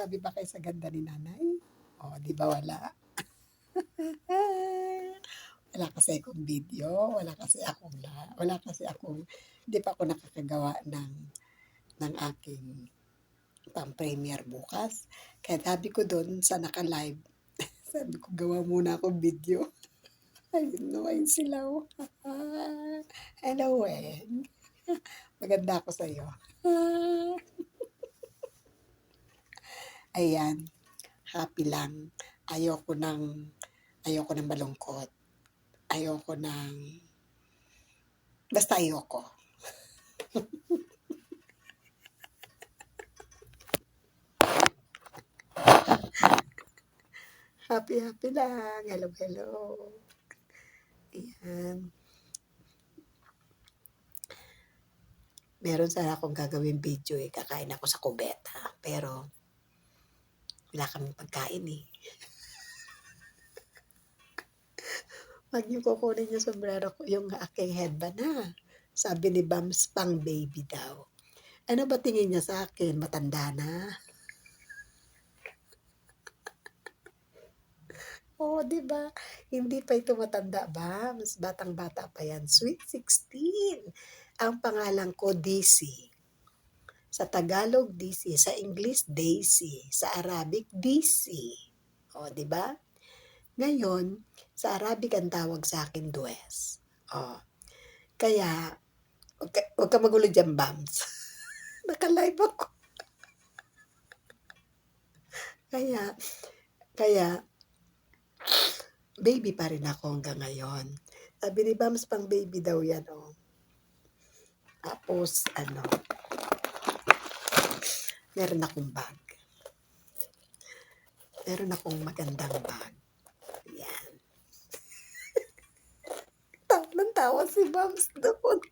Sabi ba kayo sa ganda ni nanay? O, di ba wala? wala kasi akong video, wala kasi akong la, wala kasi akong, hindi pa ako nakakagawa ng, ng aking pang premiere bukas. Kaya sabi ko doon sa naka-live, sabi ko gawa muna akong video. Ayun no, ayun sila. oh. Hello, Weng. Maganda ako sa'yo. Ayan. Happy lang. Ayoko ng, ayoko ng malungkot. Ayoko ng, basta ayoko. happy, happy lang. Hello, hello. Ayan. Meron sana akong gagawin video eh. Kakain ako sa kubeta. Pero, wala kaming pagkain eh. Wag niyo kukunin yung sombrero ko, yung aking headband na. Sabi ni Bams, pang baby daw. Ano ba tingin niya sa akin? Matanda na? Oo, di ba? Hindi pa ito matanda ba? Mas batang-bata pa yan. Sweet 16. Ang pangalan ko, DC. Sa Tagalog, DC. Sa English, Daisy. Sa Arabic, DC. O, di ba? Ngayon, sa Arabic ang tawag sa akin, Dues. O. Kaya, huwag ka, huwag ka magulo dyan, Bams. Naka-live ako. kaya, kaya, baby pa rin ako hanggang ngayon. Sabi ni Bams, pang baby daw yan, oh. Tapos, ano, meron akong bag. Meron akong magandang bag. Yan. tawa ng tawa si Bams doon.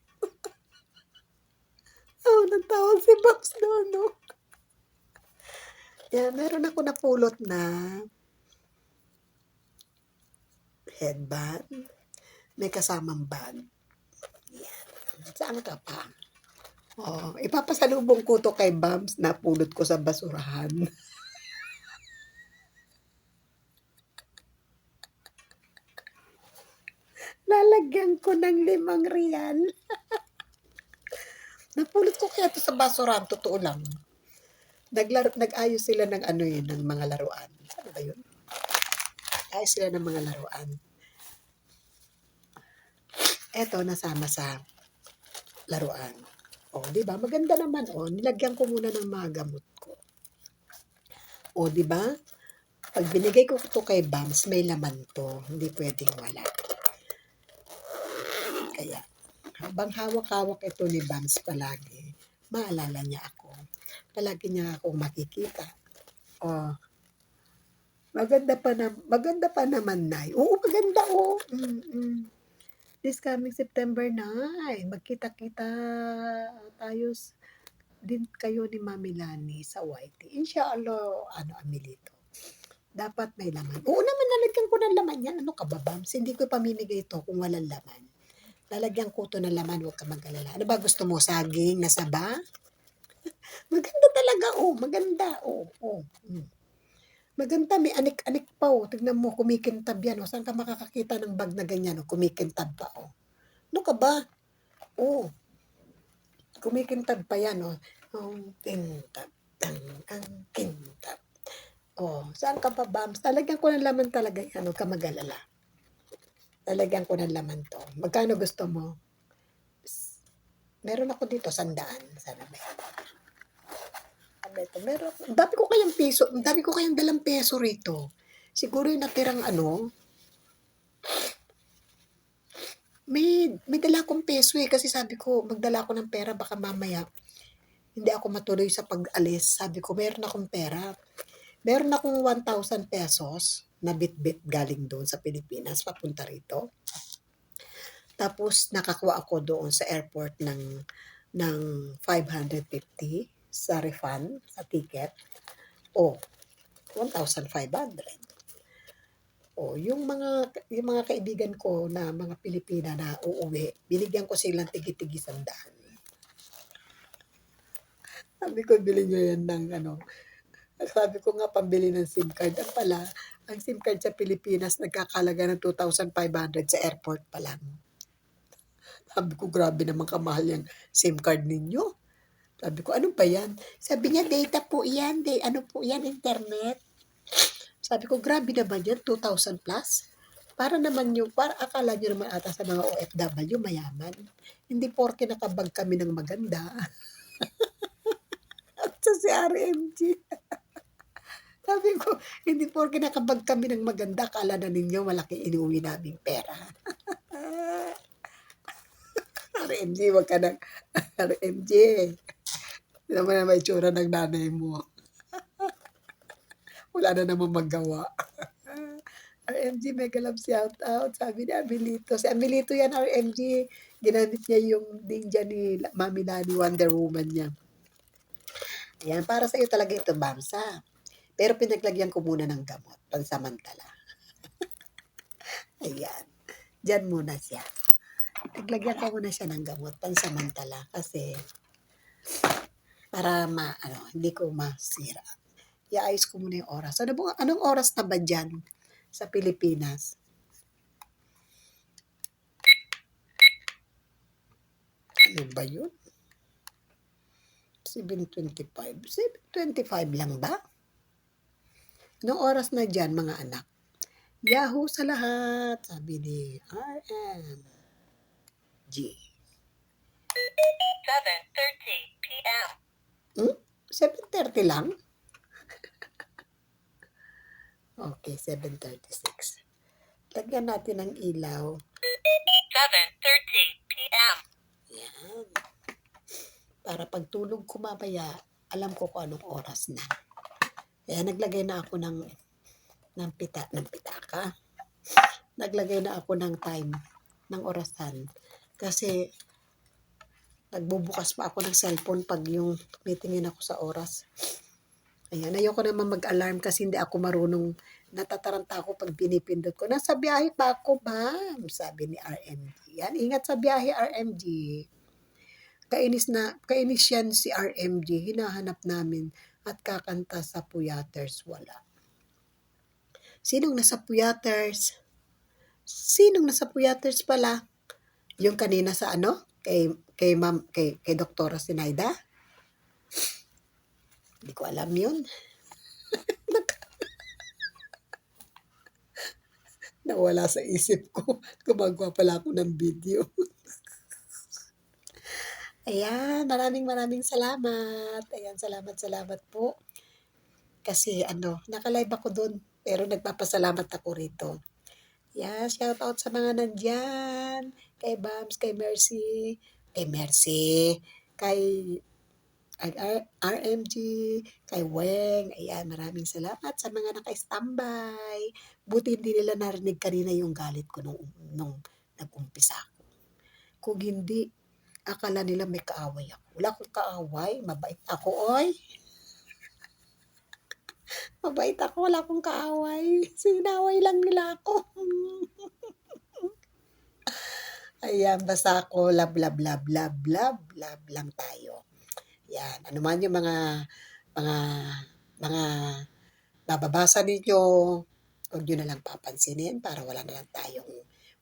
tawa ng tawa si Bams doon, no? Yan, meron ako napulot na headband. May kasamang bag. Yan. Saan ka pa? Oh, ipapasalubong ko to kay Bams na pulot ko sa basurahan. Lalagyan ko ng limang real. Napulot ko kaya to sa basurahan, totoo lang. Naglaro, nag-ayos sila ng ano yun, ng mga laruan. Ano ba yun? Ayos sila ng mga laruan. Eto, nasama sa laruan. O, di ba? Maganda naman, o. Nilagyan ko muna ng mga gamot ko. O, di ba? Pag binigay ko to kay Bams, may laman to. Hindi pwedeng wala. Kaya, habang hawak-hawak ito ni Bams palagi, maalala niya ako. Palagi niya akong makikita. O, maganda pa na, maganda pa naman, Nay. Oo, maganda, o. Mm-mm this coming September na, magkita-kita tayo din kayo ni Mami Lani sa YT. Inshallah, ano, Amelito. Dapat may laman. Oo naman, lalagyan ko ng laman yan. Ano ka ba, Bams? Hindi ko pamimigay ito kung walang laman. Lalagyan ko to ng laman, huwag ka mag-alala. Ano ba gusto mo? Saging na saba? maganda talaga, oh. Maganda, oh. oh. Mm. Maganda, may anik-anik pa, oh. Tignan mo, kumikintab yan, oh. Saan ka makakakita ng bag na ganyan, oh? Kumikintab pa, oh. Ano ka ba? Oh. Kumikintab pa yan, oh. Ang kintab, ang, ang kintab. Oh, saan ka pa, Bams? Talagyan ko ng laman talaga yan, huwag ka mag-alala. Talagyan ko ng laman to. Magkano gusto mo? Meron ako dito, sandaan. Sana may Beto, meron. Dami ko kayang piso, dami ko kayang dalang peso rito. Siguro yung natirang ano, may, may dala akong peso eh, kasi sabi ko, magdala ako ng pera, baka mamaya, hindi ako matuloy sa pag-alis. Sabi ko, meron akong pera. Meron akong 1,000 pesos na bit-bit galing doon sa Pilipinas, papunta rito. Tapos, nakakuha ako doon sa airport ng, ng 550 sa refund, sa ticket. O, 1,500. O, yung mga, yung mga kaibigan ko na mga Pilipina na uuwi, binigyan ko silang tigi-tigi sandaan. Sabi ko, bilhin nyo yan ng ano, Sabi ko nga pambili ng SIM card. Ang pala, ang SIM card sa Pilipinas nagkakalaga ng 2,500 sa airport pa lang. Sabi ko, grabe naman kamahal yung SIM card ninyo. Sabi ko, ano ba yan? Sabi niya, data po yan. De, ano po yan, internet. Sabi ko, grabe naman yan, 2,000 plus. Para naman yung, para akala nyo naman ata sa mga OFW, mayaman. Hindi porke nakabag kami ng maganda. At sa si RMG. Sabi ko, hindi porke nakabag kami ng maganda, akala na ninyo malaki inuwi naming pera. RMG, wag ka nang, RMG. Hindi naman na may tsura ng nanay mo. Wala na naman magawa. RMG, mega love shout out. Sabi ni Amelito. Si Amelito yan, RMG. Ginamit niya yung ninja ni Mami Lani Wonder Woman niya. Ayan, para sa iyo talaga ito, Bamsa. Pero pinaglagyan ko muna ng gamot, pansamantala. Ayan. Diyan muna siya. Naglagyan ko muna siya ng gamot, pansamantala. Kasi, para ma, ano, hindi ko masira. Iayos ko muna yung oras. Ano ba, anong oras na ba dyan sa Pilipinas? Ano ba yun? 7.25. 7.25 lang ba? Anong oras na dyan, mga anak? Yahoo sa lahat, sabi ni RM. G. 7:30 p.m. 7.30 lang? okay, 7.36. Lagyan natin ng ilaw. 7:30 p.m. Yan. Para pagtulog ko mamaya, alam ko kung anong oras na. Kaya naglagay na ako ng ng pita, ng pitaka. Naglagay na ako ng time, ng orasan. Kasi nagbubukas pa ako ng cellphone pag yung tumitingin ako sa oras. Ayan, ayoko naman mag-alarm kasi hindi ako marunong natataranta ako pag pinipindot ko. Nasa biyahe pa ako, ma'am, sabi ni RMG. Yan, ingat sa biyahe, RMG. Kainis na, kainis yan si RMG. Hinahanap namin at kakanta sa Puyaters. Wala. Sinong nasa Puyaters? Sinong nasa Puyaters pala? Yung kanina sa ano? Kay, kay ma'am, kay, kay Doktora Sinaida? Hindi ko alam yun. Nawala sa isip ko. Gumagawa pala ako ng video. Ayan, maraming maraming salamat. Ayan, salamat, salamat po. Kasi ano, nakalive ako doon. Pero nagpapasalamat ako rito. Yeah, shout out sa mga nandyan. Kay Bams, kay Mercy, kay Mercy, kay RMG, kay Weng. Ayan, maraming salamat sa mga naka-standby. Buti hindi nila narinig kanina yung galit ko nung, nung nag-umpisa ako. Kung hindi, akala nila may kaaway ako. Wala akong kaaway, mabait ako, oy. Mabait ako, wala akong kaaway. Sinaway lang nila ako. Ayan, basta ako, love, love, love, love, love, love lang tayo. Yan, ano man yung mga, mga, mga bababasa ninyo, huwag nyo na lang papansinin para wala na lang tayong,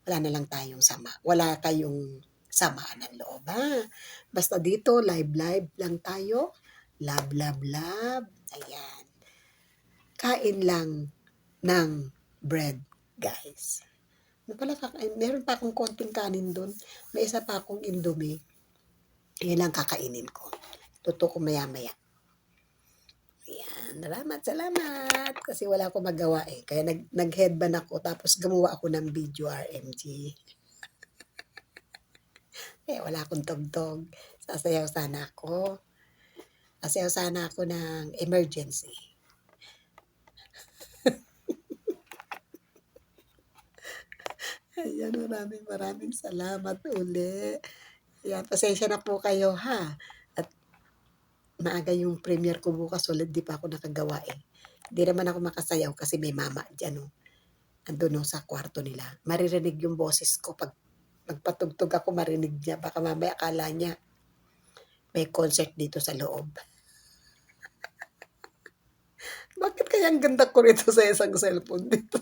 wala na lang tayong sama, wala kayong samaan ng loob, ha? Basta dito, live, live lang tayo. Love, love, love. Ayan. Kain lang ng bread, guys. Pala, kakain? Meron pa akong konting kanin doon. May isa pa akong indomie. Yan lang kakainin ko. Tuto ko maya-maya. Ayan. Salamat, salamat. Kasi wala akong magawa eh. Kaya nag, nag-headband ako. Tapos gumawa ako ng video RMG. eh, wala akong tugtog. Sasayaw sana ako. Sasayaw sana ako ng emergency. Ayan, maraming maraming salamat uli. Ayan, pasensya na po kayo ha. At maaga yung premiere ko bukas, ulit di pa ako nakagawa eh. Hindi naman ako makasayaw kasi may mama dyan oh. Andun oh, sa kwarto nila. Maririnig yung boses ko pag magpatugtog ako marinig niya. Baka mamaya akala niya may concert dito sa loob. kaya ang ganda ko rito sa isang cellphone dito.